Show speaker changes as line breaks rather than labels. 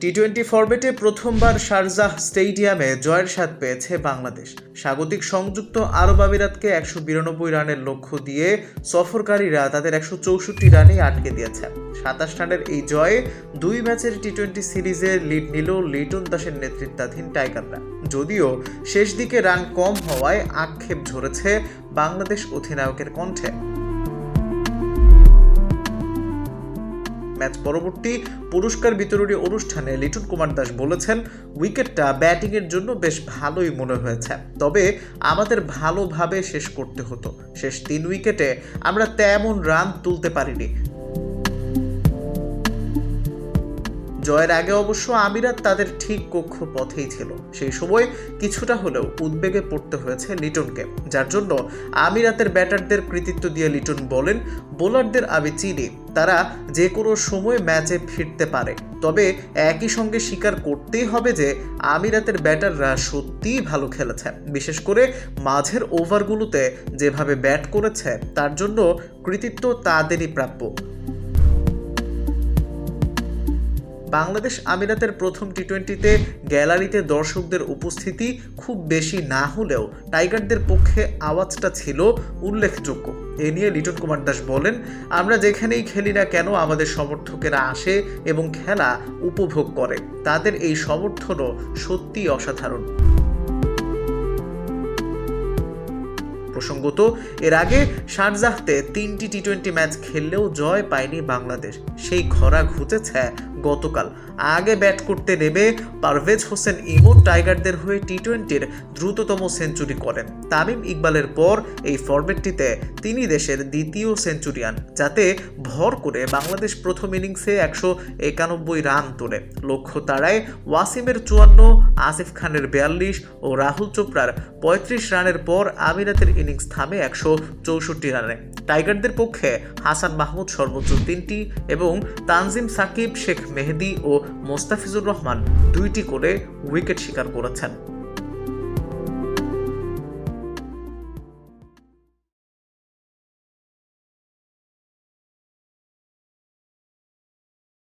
T twenty ফরম্যাটে প্রথমবার Sharjah স্টেডিয়ামে জয়ের স্বাদ পেয়েছে বাংলাদেশ। স্বাগতিক সংযুক্ত আরব আমিরাতকে একশো বিরানব্বই রানের লক্ষ্য দিয়ে সফরকারীরা তাদের একশো চৌষট্টি রানেই আটকে দিয়েছে সাতাশ রানের এই জয়ে দুই ম্যাচের টি টোয়েন্টি সিরিজে লিড নিল লিটন দাসের নেতৃত্বাধীন টাইগাররা। যদিও শেষ দিকে রান কম হওয়ায় আক্ষেপ ঝরেছে বাংলাদেশ অধিনায়কের কণ্ঠে। ম্যাচ পরবর্তী পুরস্কার বিতরণী অনুষ্ঠানে লিটন কুমার দাস বলেছেন, উইকেটটা ব্যাটিংয়ের জন্য বেশ ভালোই মনে হয়েছে। তবে আমাদের ভালোভাবে শেষ করতে হতো। শেষ তিন উইকেটে আমরা তেমন রান তুলতে পারিনি। জয়ের আগে অবশ্য আমিরাত তাদের ঠিক কক্ষ পথেই ছিল। সেই সময় কিছুটা হলেও উদ্বেগে পড়তে হয়েছে লিটনকে, যার জন্য আমিরাতের ব্যাটারদের কৃতিত্ব দিয়ে লিটন বলেন, বোলারদের আমি চিনি। তারা যে কোনো সময় ম্যাচে ফিরতে পারে। তবে একই সঙ্গে স্বীকার করতেই হবে যে, আমিরাতের ব্যাটাররা সত্যিই ভালো খেলেছে। বিশেষ করে মাঝের ওভারগুলোতে যেভাবে ব্যাট করেছে, তার জন্য কৃতিত্ব তাদেরই প্রাপ্য। বাংলাদেশ আমিরাতের প্রথম টি টোয়েন্টিতে গ্যালারিতে দর্শকদের উপস্থিতি খুব বেশি না হলেও টাইগারদের পক্ষে আওয়াজটা ছিল উল্লেখযোগ্য। এ নিয়ে লিটন কুমার দাস বলেন, আমরা যেখানেই খেলি না কেন আমাদের সমর্থকেরা আসে এবং খেলা উপভোগ করে। তাদের এই সমর্থনও সত্যিই অসাধারণ। প্রসঙ্গত, এর আগে শারজাহতে তিনটি টি টোয়েন্টি ম্যাচ খেললেও জয় পায়নি বাংলাদেশ। সেই খরা ঘুচেছে গতকাল। আগে ব্যাট করতে নেমে পারভেজ হোসেন ইমন টাইগারদের হয়ে টি টোয়েন্টির দ্রুততম সেঞ্চুরি করেন। তামিম ইকবালের পর এই ফরম্যাটটিতে তিনি দেশের দ্বিতীয় সেঞ্চুরিয়ান, যাতে ভর করে বাংলাদেশ প্রথম ইনিংসে একশো একানব্বই রান তোলে। লক্ষ্য তাড়ায় ওয়াসিমের চুয়ান্ন, আসিফ খানের বিয়াল্লিশ ও রাহুল চোপড়ার পঁয়ত্রিশ রানের পর আমিরাতের ইনিংস থামে একশো চৌষট্টি রানে। টাইগারদের পক্ষে হাসান মাহমুদ সর্বোচ্চ তিনটি এবং তানজিম সাকিব, শেখ মেহেদি ও মোস্তাফিজুর রহমান দুইটি করে উইকেট শিকার করেছেন।